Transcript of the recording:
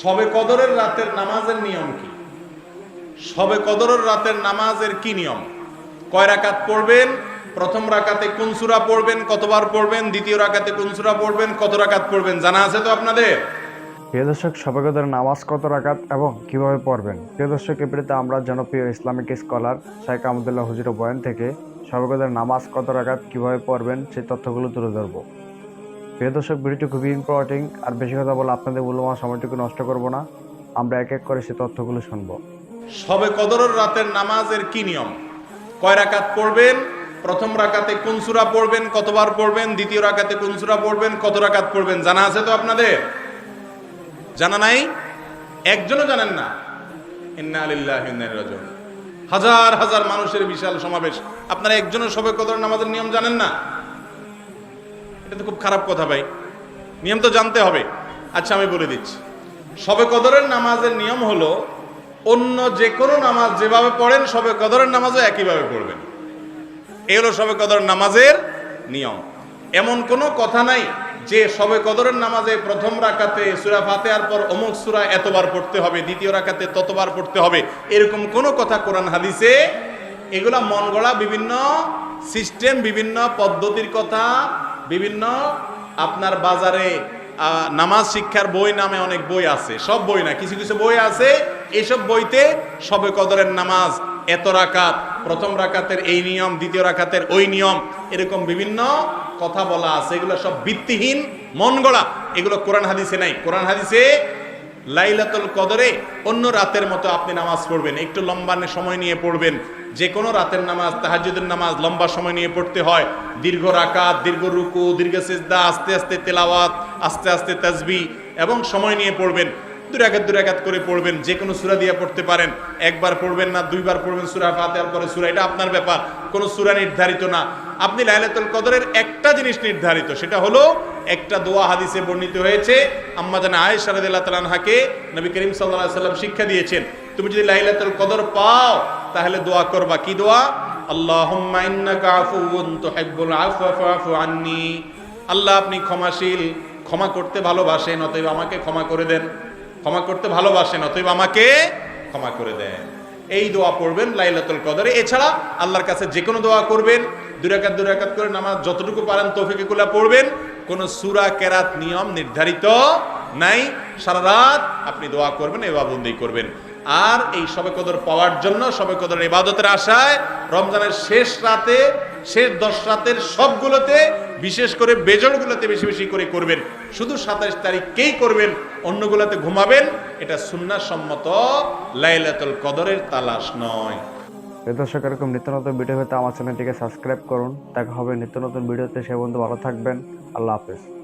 সবে কদরের রাতের নামাজের নিয়ম কি? সবে কদরের রাতের নামাজের কি নিয়ম? কয় রাকাত পড়বেন? প্রথম রাকাতে কোন সূরা পড়বেন? কতবার পড়বেন? দ্বিতীয় রাকাতে কোন সূরা পড়বেন? কত রাকাত পড়বেন? জানা আছে তো আপনাদের? প্রিয় দর্শক সবাইকাদের নামাজ কত রাকাত এবং কীভাবে পড়বেন? প্রিয় দর্শক এপ্রিতে আমরা জনপ্রিয় ইসলামিক স্কলার শাইখ আহমদুল্লাহ হুজুর বয়ান থেকে সবাইকাদের নামাজ কত রাকাত কীভাবে পড়বেন, সেই তথ্যগুলো তুলে ধরবো। প্রিয় দর্শক, ভিডিওটি খুবই ইম্পর্টেন্ট আর বেশি কথা বলে আপনাদের মূল্যবান সময়টুকু নষ্ট করব না। আমরা এক এক করে সে তথ্যগুলো শুনব। সবে কদরের রাতের নামাজের কি নিয়ম? কয় রাকাত পড়বেন? প্রথম রাকাতে কোন সূরা পড়বেন? কতবার পড়বেন? দ্বিতীয় রাকাতে কোন সূরা পড়বেন? কত রাকাত পড়বেন? জানা আছে তো আপনাদের? জানা নাই? একজনও জানেন না। ইন্না লিল্লাহি ওয়া ইন্না ইলাইহি রাজিউন। হাজার হাজার মানুষের বিশাল সমাবেশ। আপনারা একজনের সবে কদর নামাজের নিয়ম জানেন না? এটা তো খুব খারাপ কথা ভাই। নিয়ম তো জানতে হবে। আচ্ছা আমি বলে দিচ্ছি। সবে কদরের নামাজের নিয়ম হলো, অন্য যে কোনো নামাজ যেভাবে পড়েন সবে কদরের নামাজও একইভাবে পড়বেন। এই হলো সবে কদর নামাজের নিয়ম। এমন কোনো কথা নাই যে সবে কদরের নামাজে প্রথম রাকাতে সুরা ফাতেহার পর অমুক সুরা এতবার পড়তে হবে, দ্বিতীয় রাকাতে ততবার পড়তে হবে, এরকম কোনো কথা কোরআন হাদিসে এগুলা মন গড়া বিভিন্ন সিস্টেম, বিভিন্ন পদ্ধতির কথা বিভিন্ন আপনার বাজারে নামাজ শিক্ষার বই নামে অনেক বই আছে। সব বই না, কিছু কিছু বই আছে। এসব বইতে সবে কদরের নামাজ, এত রাকাত, প্রথম রাকাতের এই নিয়ম, দ্বিতীয় রাকাতের ওই নিয়ম, এরকম বিভিন্ন কথা বলা আছে। এগুলো সব ভিত্তিহীন মন গড়া এগুলো কোরআন হাদিসে নাই। কোরআন হাদিসে লাইলাতুল কদরে অন্য রাতের মতো আপনি নামাজ পড়বেন, একটু লম্বা সময় নিয়ে পড়বেন। যে কোনো রাতের নামাজ, তাহাজ্জুদের নামাজ লম্বা সময় নিয়ে পড়তে হয়। দীর্ঘ রাকাত, দীর্ঘ রুকু, দীর্ঘ সিজদা, আস্তে আস্তে তেলাওয়াত, আস্তে আস্তে তাসবি এবং সময় নিয়ে পড়বেন। দুই রাকাত করে পড়বেন যে কোনো সূরা দিয়ে পড়তে পারেন। একবার পড়বেন না, দুইবার পড়বেন সূরা ফাতিহার পরে সূরা, এটা আপনার ব্যাপার। কোনো সুরা নির্ধারিত না। আপনি লাইলাতুল কদরের একটা জিনিস নির্ধারিত, সেটা হলো একটা দোয়া হাদিসে বর্ণিত হয়েছে, আম্মা জানা আয়েশা রাদিয়াল্লাহু তাআলা নবী করিম আলাইহি সাল্লাম শিক্ষা দিয়েছেন, তুমি যদি লাইলাতুল কদর পাও, তাহলে দোয়া করবা। কি দোয়া? আল্লাহুম্মা ইন্নাকা আফুউন তুহিব্বুল আফওয়া ফাফু আন্নি। আল্লাহ আপনি ক্ষমাশীল, ক্ষমা করতে ভালোবাসেন, অতএব আমাকে ক্ষমা করে দেন। ক্ষমা করতে ভালোবাসেন, অতএব আমাকে ক্ষমা করে দেন। এই দোয়া পড়বেন লাইলাতুল কদরে। এছাড়া আল্লাহর কাছে যে কোনো দোয়া করবেন দুরাকাত দুরাকাত করে নামাজ যতটুকু পারেন তৌফিকে কুলা পড়বেন। কোন সুরা, কেরাত, নিয়ম নির্ধারিত নাই। সারা রাত আপনি দোয়া করবেন এবাবন্দি করবেন। আর এই সবে কদর পাওয়ার জন্য, সবে কদর ইবাদতের আশায় রমজানের শেষ রাতে, শেষ দশ রাতের সবগুলোতে, বিশেষ করে বেজড়গুলোতে বেশি বেশি করে করবেন। শুধু সাতাশ তারিখকেই করবেন, অন্যগুলোতে ঘুমাবেন, এটা সুন্নাহ সম্মত লাইলাতুল কদরের তালাশ নয়। দর্শক, এরকম নিত্য নতুন ভিডিও পেতে আমার চ্যানেলটিকে সাবস্ক্রাইব করুন। দেখা হবে নিত্য নতুন ভিডিওতে, সে বন্ধু ভালো থাকবেন। আল্লাহ হাফেজ।